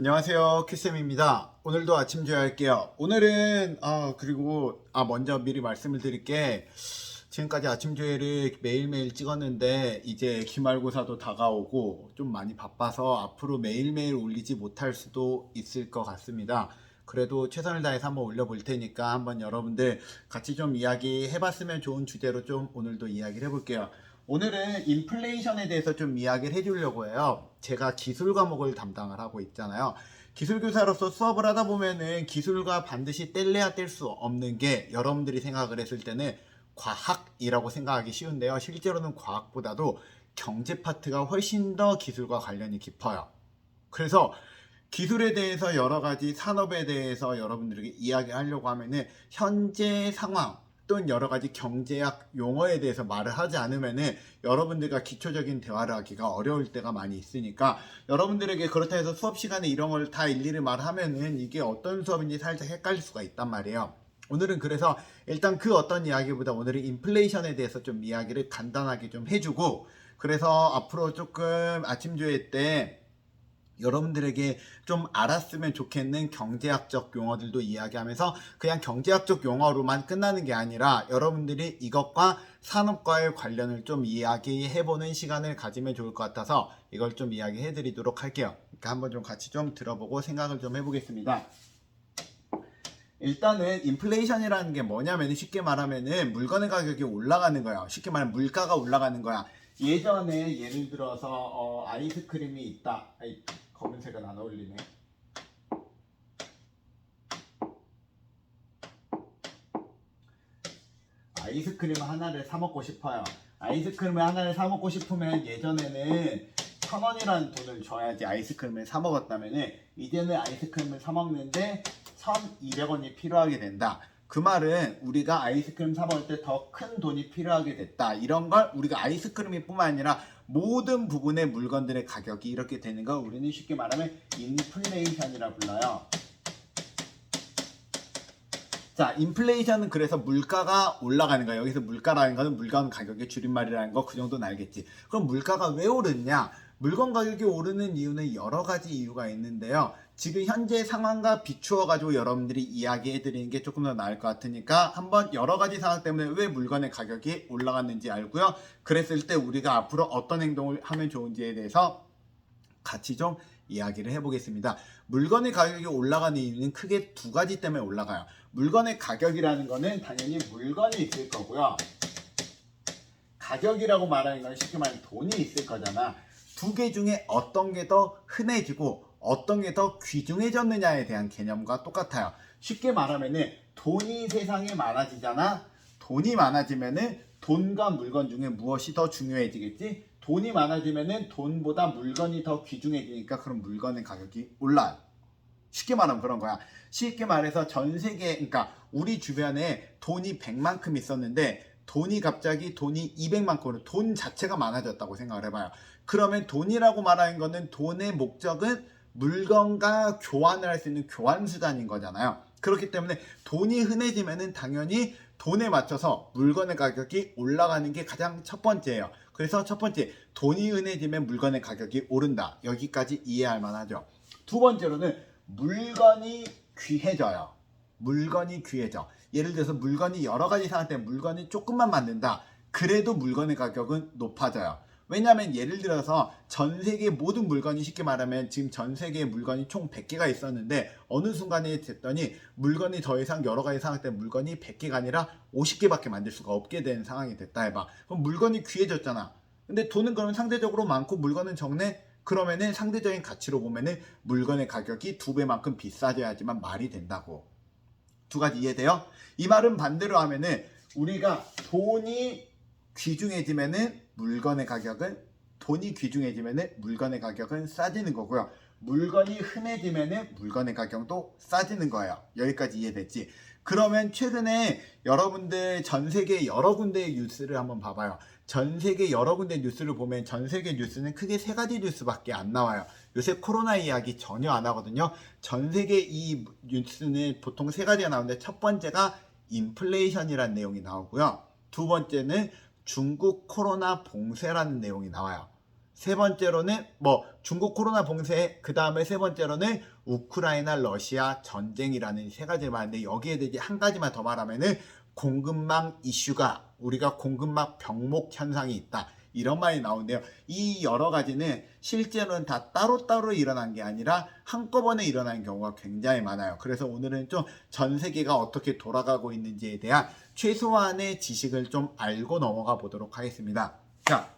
안녕하세요. 큐쌤입니다. 오늘도 아침 조회할게요. 오늘은 아 그리고 아 먼저 미리 말씀을 드릴 게. 지금까지 아침 조회를 매일매일 찍었는데 이제 기말고사도 다가오고 좀 많이 바빠서 앞으로 매일매일 올리지 못할 수도 있을 것 같습니다. 그래도 최선을 다해서 한번 올려볼 테니까 한번 여러분들 같이 좀 이야기 해봤으면 좋은 주제로 좀 오늘도 이야기를 해볼게요 오늘은 인플레이션에 대해서 좀 이야기를 해주려고 해요. 제가 기술 과목을 담당을 하고 있잖아요. 기술 교사로서 수업을 하다 보면은 기술과 반드시 뗄래야 뗄 수 없는 게 여러분들이 생각을 했을 때는 과학이라고 생각하기 쉬운데요. 실제로는 과학보다도 경제 파트가 훨씬 더 기술과 관련이 깊어요. 그래서 기술에 대해서 여러 가지 산업에 대해서 여러분들에게 이야기하려고 하면은 현재 상황 또는 여러 가지 경제학 용어에 대해서 말을 하지 않으면은 여러분들과 기초적인 대화를 하기가 어려울 때가 많이 있으니까 여러분들에게 그렇다 해서 수업 시간에 이런 걸 다 일일이 말하면은 이게 어떤 수업인지 살짝 헷갈릴 수가 있단 말이에요. 오늘은 그래서 일단 그 어떤 이야기보다 오늘은 인플레이션에 대해서 좀 이야기를 간단하게 좀 해주고 그래서 앞으로 조금 아침 조회 때 여러분들에게 좀 알았으면 좋겠는 경제학적 용어들도 이야기하면서 그냥 경제학적 용어로만 끝나는 게 아니라 여러분들이 이것과 산업과의 관련을 좀 이야기해보는 시간을 가지면 좋을 것 같아서 이걸 좀 이야기해 드리도록 할게요. 그러니까 한번 좀 같이 좀 들어보고 생각을 좀 해보겠습니다. 일단은 인플레이션이라는 게 뭐냐면 쉽게 말하면은 물건의 가격이 올라가는 거야. 쉽게 말하면 물가가 올라가는 거야. 예전에 예를 들어서 어, 아이스크림이 있다. 아이, 검은색은 안 어울리네. 아이스크림 하나를 사 먹고 싶어요. 아이스크림 하나를 사 먹고 싶으면 예전에는 천 원이라는 돈을 줘야지 아이스크림을 사 먹었다면은 이제는 아이스크림을 사 먹는데 1,200원이 필요하게 된다. 그 말은 우리가 아이스크림 사 먹을 때 더 큰 돈이 필요하게 됐다. 이런 걸 우리가 아이스크림이 뿐만 아니라 모든 부분의 물건들의 가격이 이렇게 되는 걸 우리는 쉽게 말하면 인플레이션이라 불러요. 자, 인플레이션은 그래서 물가가 올라가는 거야. 여기서 물가라는 거는 물건 가격의 줄임말이라는 거 그 정도는 알겠지. 그럼 물가가 왜 오르냐? 물건 가격이 오르는 이유는 여러 가지 이유가 있는데요. 지금 현재 상황과 비추어 가지고 여러분들이 이야기해 드리는 게 조금 더 나을 것 같으니까 한번 여러 가지 상황 때문에 왜 물건의 가격이 올라갔는지 알고요. 그랬을 때 우리가 앞으로 어떤 행동을 하면 좋은지에 대해서 같이 좀 이야기를 해보겠습니다. 물건의 가격이 올라가는 이유는 크게 두 가지 때문에 올라가요. 물건의 가격이라는 거는 당연히 물건이 있을 거고요. 가격이라고 말하는 건 쉽게 말하면 돈이 있을 거잖아. 두 개 중에 어떤 게 더 흔해지고 어떤 게 더 귀중해졌느냐에 대한 개념과 똑같아요. 쉽게 말하면은 돈이 세상에 많아지잖아. 돈이 많아지면은 돈과 물건 중에 무엇이 더 중요해지겠지? 돈이 많아지면은 돈보다 물건이 더 귀중해지니까 그럼 물건의 가격이 올라요. 쉽게 말하면 그런 거야. 쉽게 말해서 전 세계, 그러니까 우리 주변에 돈이 100만큼 있었는데 돈이 갑자기 돈이 200만큼으로 돈 자체가 많아졌다고 생각을 해봐요. 그러면 돈이라고 말하는 거는 돈의 목적은 물건과 교환을 할 수 있는 교환 수단인 거잖아요. 그렇기 때문에 돈이 흔해지면은 당연히 돈에 맞춰서 물건의 가격이 올라가는 게 가장 첫 번째예요. 그래서 첫 번째, 돈이 흔해지면 물건의 가격이 오른다. 여기까지 이해할 만하죠. 두 번째로는 물건이 귀해져요. 물건이 귀해져. 예를 들어서 물건이 여러 가지 상황 때문에 물건이 조금만 만든다. 그래도 물건의 가격은 높아져요. 왜냐하면 예를 들어서 전 세계 모든 물건이 쉽게 말하면 지금 전 세계의 물건이 총 100개가 있었는데 어느 순간에 됐더니 물건이 더 이상 여러 가지 상황 때문에 물건이 100개가 아니라 50개밖에 만들 수가 없게 된 상황이 됐다 해봐. 그럼 물건이 귀해졌잖아. 근데 돈은 그러면 상대적으로 많고 물건은 적네? 그러면은 상대적인 가치로 보면은 물건의 가격이 두 배만큼 비싸져야지만 말이 된다고. 두 가지 이해돼요? 이 말은 반대로 하면은 우리가 돈이 귀중해지면은 물건의 가격은 돈이 귀중해지면은 물건의 가격은 싸지는 거고요. 물건이 흔해지면은 물건의 가격도 싸지는 거예요. 여기까지 이해됐지? 그러면 최근에 여러분들 전 세계 여러 군데의 뉴스를 한번 봐봐요. 전 세계 여러 군데 뉴스를 보면 전 세계 뉴스는 크게 세 가지 뉴스밖에 안 나와요. 요새 코로나 이야기 전혀 안 하거든요. 전 세계 이 뉴스는 보통 세 가지가 나오는데 첫 번째가 인플레이션이라는 내용이 나오고요. 두 번째는 중국 코로나 봉쇄라는 내용이 나와요. 세 번째로는 뭐 중국 코로나 봉쇄, 그 다음에 세 번째로는 우크라이나 러시아 전쟁이라는 세 가지를 말하는데 여기에 대해 한 가지만 더 말하면은 공급망 이슈가 우리가 공급망 병목 현상이 있다. 이런 말이 나오는데요. 이 여러 가지는 실제로는 다 따로따로 일어난 게 아니라 한꺼번에 일어나는 경우가 굉장히 많아요. 그래서 오늘은 좀 전 세계가 어떻게 돌아가고 있는지에 대한 최소한의 지식을 좀 알고 넘어가 보도록 하겠습니다. 자,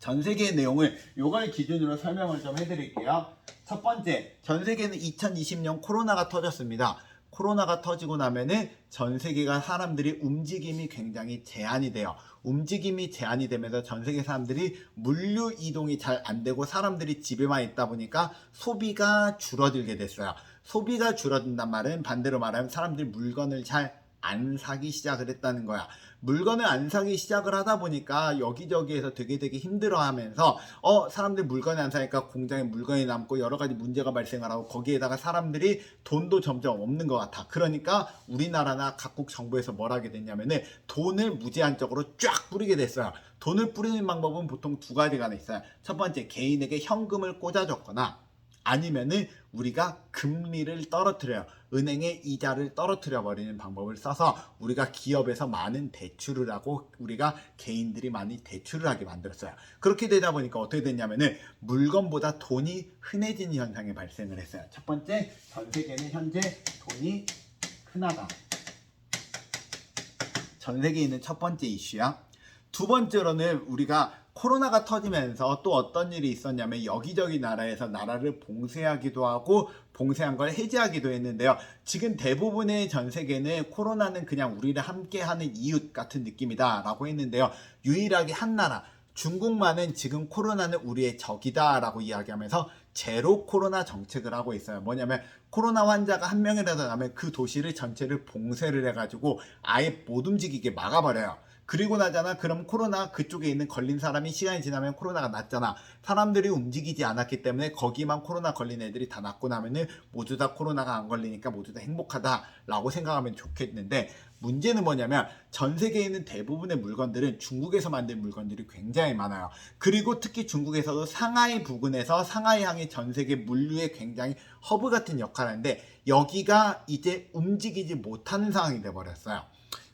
전 세계의 내용을 요걸 기준으로 설명을 좀 해드릴게요. 첫 번째, 전 세계는 2020년 코로나가 터졌습니다. 코로나가 터지고 나면은 전 세계가 사람들이 움직임이 굉장히 제한이 돼요. 움직임이 제한이 되면서 전 세계 사람들이 물류 이동이 잘 안 되고 사람들이 집에만 있다 보니까 소비가 줄어들게 됐어요. 소비가 줄어든단 말은 반대로 말하면 사람들이 물건을 잘 안 사기 시작을 했다는 거야. 물건을 안 사기 시작을 하다 보니까 여기저기에서 되게 되게 힘들어 하면서 어 사람들이 물건을 안 사니까 공장에 물건이 남고 여러 가지 문제가 발생을 하고 거기에다가 사람들이 돈도 점점 없는 것 같아. 그러니까 우리나라나 각국 정부에서 뭘 하게 됐냐면은 돈을 무제한적으로 쫙 뿌리게 됐어요. 돈을 뿌리는 방법은 보통 두 가지가 있어요. 첫 번째 개인에게 현금을 꽂아줬거나 아니면은 우리가 금리를 떨어뜨려요. 은행의 이자를 떨어뜨려 버리는 방법을 써서 우리가 기업에서 많은 대출을 하고 우리가 개인들이 많이 대출을 하게 만들었어요. 그렇게 되다 보니까 어떻게 됐냐면은 물건보다 돈이 흔해지는 현상이 발생을 했어요. 첫 번째, 전 세계는 현재 돈이 흔하다. 전 세계에 있는 첫 번째 이슈야. 두 번째로는 우리가 코로나가 터지면서 또 어떤 일이 있었냐면 여기저기 나라에서 나라를 봉쇄하기도 하고 봉쇄한 걸 해제하기도 했는데요. 지금 대부분의 전 세계는 코로나는 그냥 우리를 함께하는 이웃 같은 느낌이다라고 했는데요. 유일하게 한 나라 중국만은 지금 코로나는 우리의 적이다라고 이야기하면서 제로 코로나 정책을 하고 있어요. 뭐냐면 코로나 환자가 한 명이라도 나면 그 도시를 전체를 봉쇄를 해가지고 아예 못 움직이게 막아버려요. 그리고 나잖아. 그럼 코로나 그쪽에 있는 걸린 사람이 시간이 지나면 코로나가 낫잖아. 사람들이 움직이지 않았기 때문에 거기만 코로나 걸린 애들이 다 낫고 나면은 모두 다 코로나가 안 걸리니까 모두 다 행복하다라고 생각하면 좋겠는데 문제는 뭐냐면 전 세계에 있는 대부분의 물건들은 중국에서 만든 물건들이 굉장히 많아요. 그리고 특히 중국에서도 상하이 부근에서 상하이 항이 전 세계 물류의 굉장히 허브 같은 역할을 하는데 여기가 이제 움직이지 못하는 상황이 돼 버렸어요.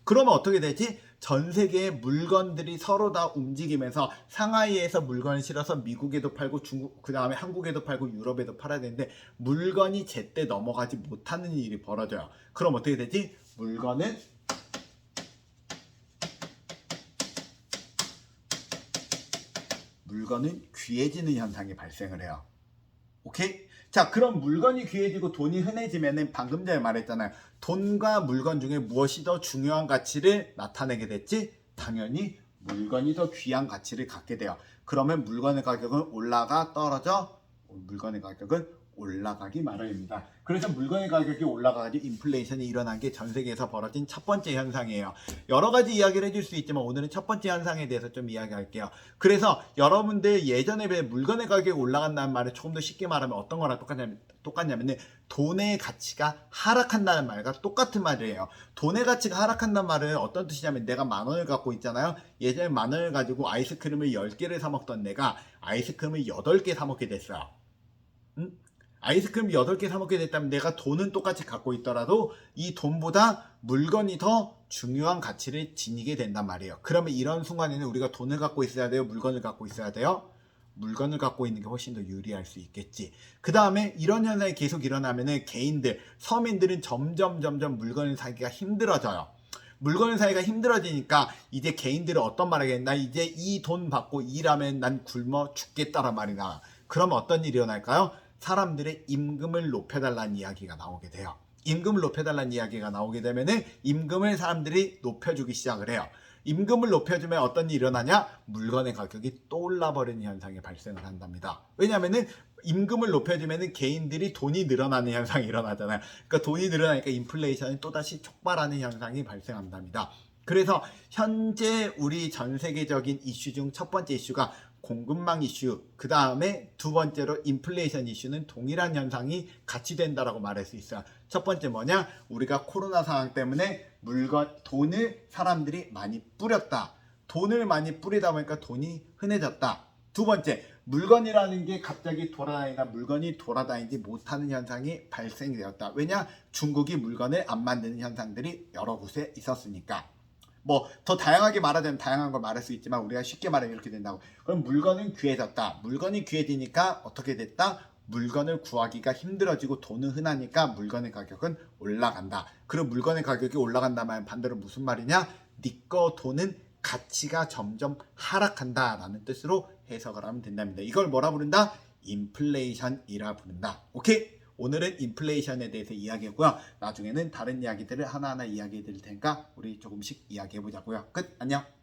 그러면 어떻게 되지? 전 세계의 물건들이 서로 다 움직이면서 상하이에서 물건을 실어서 미국에도 팔고 중국 그 다음에 한국에도 팔고 유럽에도 팔아야 되는데 물건이 제때 넘어가지 못하는 일이 벌어져요. 그럼 어떻게 되지? 물건은 물건은 귀해지는 현상이 발생을 해요. 오케이? 자, 그럼 물건이 귀해지고 돈이 흔해지면은 방금 전에 말했잖아요. 돈과 물건 중에 무엇이 더 중요한 가치를 나타내게 됐지? 당연히 물건이 더 귀한 가치를 갖게 돼요. 그러면 물건의 가격은 올라가 떨어져? 물건의 가격은 올라가기 마련입니다. 그래서 물건의 가격이 올라가가지고 인플레이션이 일어난 게 전 세계에서 벌어진 첫 번째 현상이에요. 여러 가지 이야기를 해줄 수 있지만 오늘은 첫 번째 현상에 대해서 좀 이야기할게요. 그래서 여러분들 예전에 비해 물건의 가격이 올라간다는 말을 조금 더 쉽게 말하면 어떤 거랑 똑같냐면 똑같냐면은 돈의 가치가 하락한다는 말과 똑같은 말이에요. 돈의 가치가 하락한다는 말은 어떤 뜻이냐면 내가 만 원을 갖고 있잖아요. 예전에 만 원을 가지고 아이스크림을 10개를 사 먹던 내가 아이스크림을 8개 사 먹게 됐어요. 응? 아이스크림 8개 사 먹게 됐다면 내가 돈은 똑같이 갖고 있더라도 이 돈보다 물건이 더 중요한 가치를 지니게 된단 말이에요. 그러면 이런 순간에는 우리가 돈을 갖고 있어야 돼요? 물건을 갖고 있어야 돼요? 물건을 갖고 있는 게 훨씬 더 유리할 수 있겠지. 그 다음에 이런 현상이 계속 일어나면은 개인들, 서민들은 점점 점점 물건을 사기가 힘들어져요. 물건을 사기가 힘들어지니까 이제 개인들은 어떤 말 하겠나? 나 이제 이 돈 받고 일하면 난 굶어 죽겠다란 말이 나. 그러면 어떤 일이 일어날까요? 사람들의 임금을 높여달라는 이야기가 나오게 돼요. 임금을 높여달라는 이야기가 나오게 되면은 임금을 사람들이 높여주기 시작을 해요. 임금을 높여주면 어떤 일이 일어나냐? 물건의 가격이 또 올라버리는 현상이 발생을 한답니다. 왜냐면은 임금을 높여주면은 개인들이 돈이 늘어나는 현상이 일어나잖아요. 그러니까 돈이 늘어나니까 인플레이션이 또다시 촉발하는 현상이 발생한답니다. 그래서 현재 우리 전 세계적인 이슈 중 첫 번째 이슈가 공급망 이슈, 그 다음에 두 번째로 인플레이션 이슈는 동일한 현상이 같이 된다라고 말할 수 있어요. 첫 번째 뭐냐? 우리가 코로나 상황 때문에 물건, 돈을 사람들이 많이 뿌렸다. 돈을 많이 뿌리다 보니까 돈이 흔해졌다. 두 번째, 물건이라는 게 갑자기 돌아다니다 물건이 돌아다니지 못하는 현상이 발생되었다. 왜냐? 중국이 물건을 안 만드는 현상들이 여러 곳에 있었으니까. 뭐 더 다양하게 말하자면 다양한 걸 말할 수 있지만 우리가 쉽게 말하면 이렇게 된다고. 그럼 물건은 귀해졌다. 물건이 귀해지니까 어떻게 됐다? 물건을 구하기가 힘들어지고 돈은 흔하니까 물건의 가격은 올라간다. 그리고 물건의 가격이 올라간다면 반대로 무슨 말이냐? 니꺼 돈은 가치가 점점 하락한다라는 뜻으로 해석을 하면 된답니다. 이걸 뭐라 부른다? 인플레이션이라 부른다. 오케이? 오늘은 인플레이션에 대해서 이야기했고요. 나중에는 다른 이야기들을 하나하나 이야기해 드릴 테니까 우리 조금씩 이야기해 보자고요. 끝. 안녕.